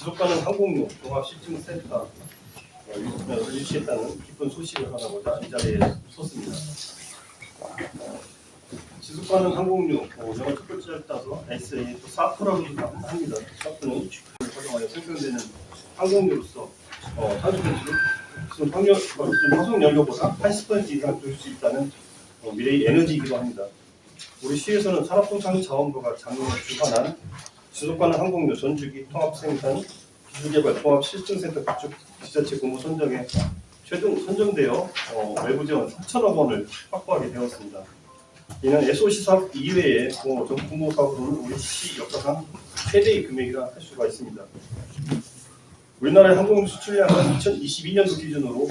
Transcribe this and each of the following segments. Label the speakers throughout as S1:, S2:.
S1: 지속가능 항공유 종합실증센터 어, 유- 유치했다는 기쁜 소식을 전하고자 이 자리에 섰습니다. 지속가능 항공유 어, 영어 첫 글자를 따서 SA 또 사프라고도 합니다. 사프는 주식을 활용하여 생성되는 항공유로서 어, 탄소 배출을 지금 환경, 어, 화석 연료보다 80% 이상 줄수 있다는 어, 미래의 에너지이기도 합니다. 우리 시에서는 산업통상자원부가 작년에 주관한 지속가능 항공유 전주기 통합 생산 기술개발 통합 실증센터 구축 지자체 공모 선정에 최종 선정되어 어, 외부 지원 4천억 원을 확보하게 되었습니다. 이는 SOC 사업 이외에 어, 정부 사업으로는 우리 시 역사상 최대의 금액이라 할 수가 있습니다. 우리나라의 항공 수출량은 2022년도 기준으로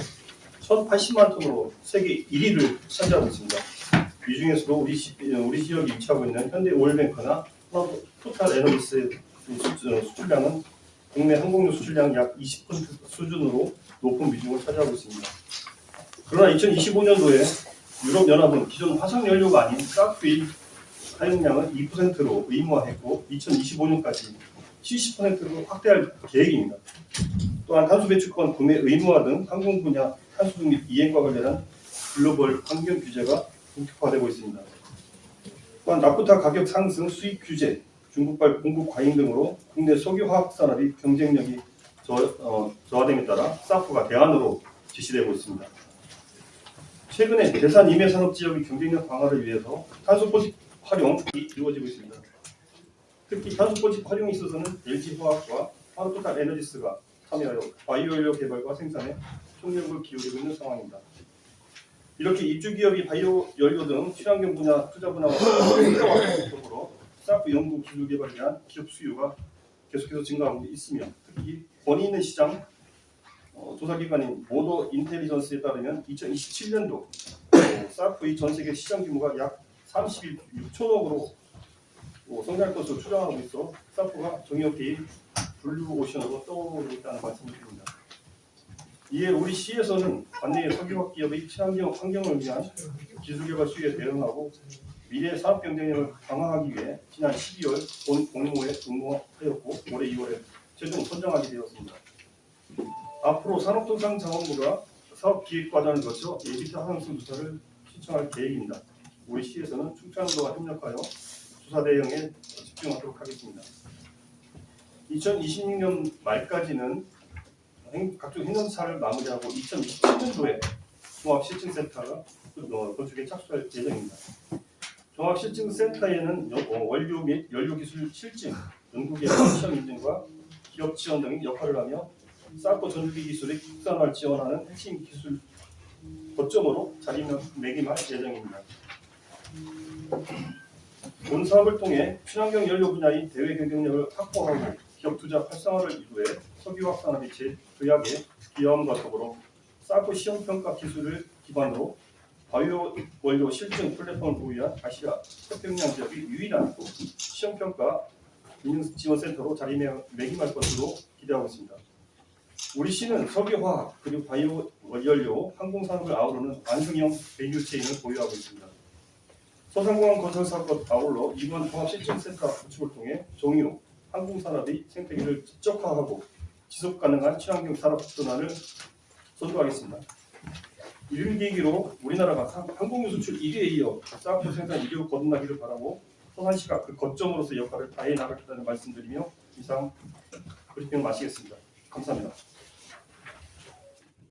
S1: 1,080만 톤으로 세계 1위를 차지하고 있습니다. 이 중에서도 우리, 시, 우리 지역에 위치하고 있는 현대 오일뱅크나 토탈 에너지스의 수- 수출량은 국내 항공유 수출량 약 20% 수준으로 높은 비중을 차지하고 있습니다. 그러나 2025년도에 유럽연합은 기존 화석연료가 아닌 가스일 사용량을 2%로 의무화했고 2025년까지 70%로 확대할 계획입니다. 또한 탄소 배출권 구매 의무화 등 항공 분야 탄소 중립 이행과 관련한 글로벌 환경 규제가 본격화되고 있습니다. 또한 나프타 가격 상승, 수입 규제, 중국발 공급 과잉 등으로 국내 석유화학 산업이 경쟁력이 저, 어, 저하됨에 따라 사프가 대안으로 제시되고 있습니다. 최근에 대산 임해 산업 지역의 경쟁력 강화를 위해서 탄소포집 활용이 이루어지고 있습니다. 특히 탄소포집 활용에 있어서는 LG화학과 하루토탈 에너지스가 참여하여 바이오연료 개발과 생산에 총력을 기울이고 있는 상황입니다. 이렇게 입주 기업이 바이오 연료 등 친환경 분야 투자 분야와 더불어 사프 연구 기술 개발에 대한 기업 수요가 계속해서 증가하고 있으며 특히 권위 있는 시장 어, 조사 기관인 모더 인텔리전스에 따르면 2027년도 사프의 전 세계 시장 규모가 약 36천억으로 어, 성장할 것으로 추정하고 있어 사프가 정의업계의 블루 오션으로 떠오르고 있다는 말씀을 드립니다. 이에 우리 시에서는 관내의 석유화학 기업의 친환경 환경을 위한 기술개발 수요에 대응하고 미래 산업 경쟁력을 강화하기 위해 지난 12월 본 공모에 응모하였고 올해 2월에 최종 선정하게 되었습니다. 앞으로 산업통상자원부가 사업 기획 과정을 거쳐 예비타 하향성 조사를 신청할 계획입니다. 우리 시에서는 충청도와 협력하여 조사 대응에 집중하도록 하겠습니다. 2026년 말까지는 행- 각종 행정사를 마무리하고 2027년도에 종합실증센터가 어, 건축에 착수할 예정입니다. 종합실증센터에는 여- 어, 원료 및 연료기술 실증, 연구개발 시험 인증과 기업 지원 등의 역할을 하며 사코 전기 기술의 국산화를 지원하는 핵심 기술 거점으로 자리매김할 예정입니다. 본 사업을 통해 친환경 연료 분야의 대외 경쟁력을 확보하고 기업 투자 활성화를 이루해 석유화학 산업의 재 도약에 기여함과 더불어 사코 시험 평가 기술을 기반으로 바이오 원료 실증 플랫폼을 보유한 아시아 태평양 지역의 유일한 시험 평가 인증 지원 센터로 자리매김할 것으로 기대하고 있습니다. 우리 시는 석유화학 그리고 바이오 연료 항공 산업을 아우르는 완성형 밸류 체인을 보유하고 있습니다. 서상공항 건설 사업과 아울러 이번 통합실증센터 구축을 통해 정유 항공 산업의 생태계를 지적화하고 지속 가능한 친환경 산업 전환을 선도하겠습니다. 이를 계기로 우리나라가 상- 항공유 수출 1위에 이어 사프 생산 1위로 거듭나기를 바라고 서산시가 그 거점으로서 역할을 다해 나가겠다는 말씀드리며 이상 브리핑을 마치겠습니다. 감사합니다.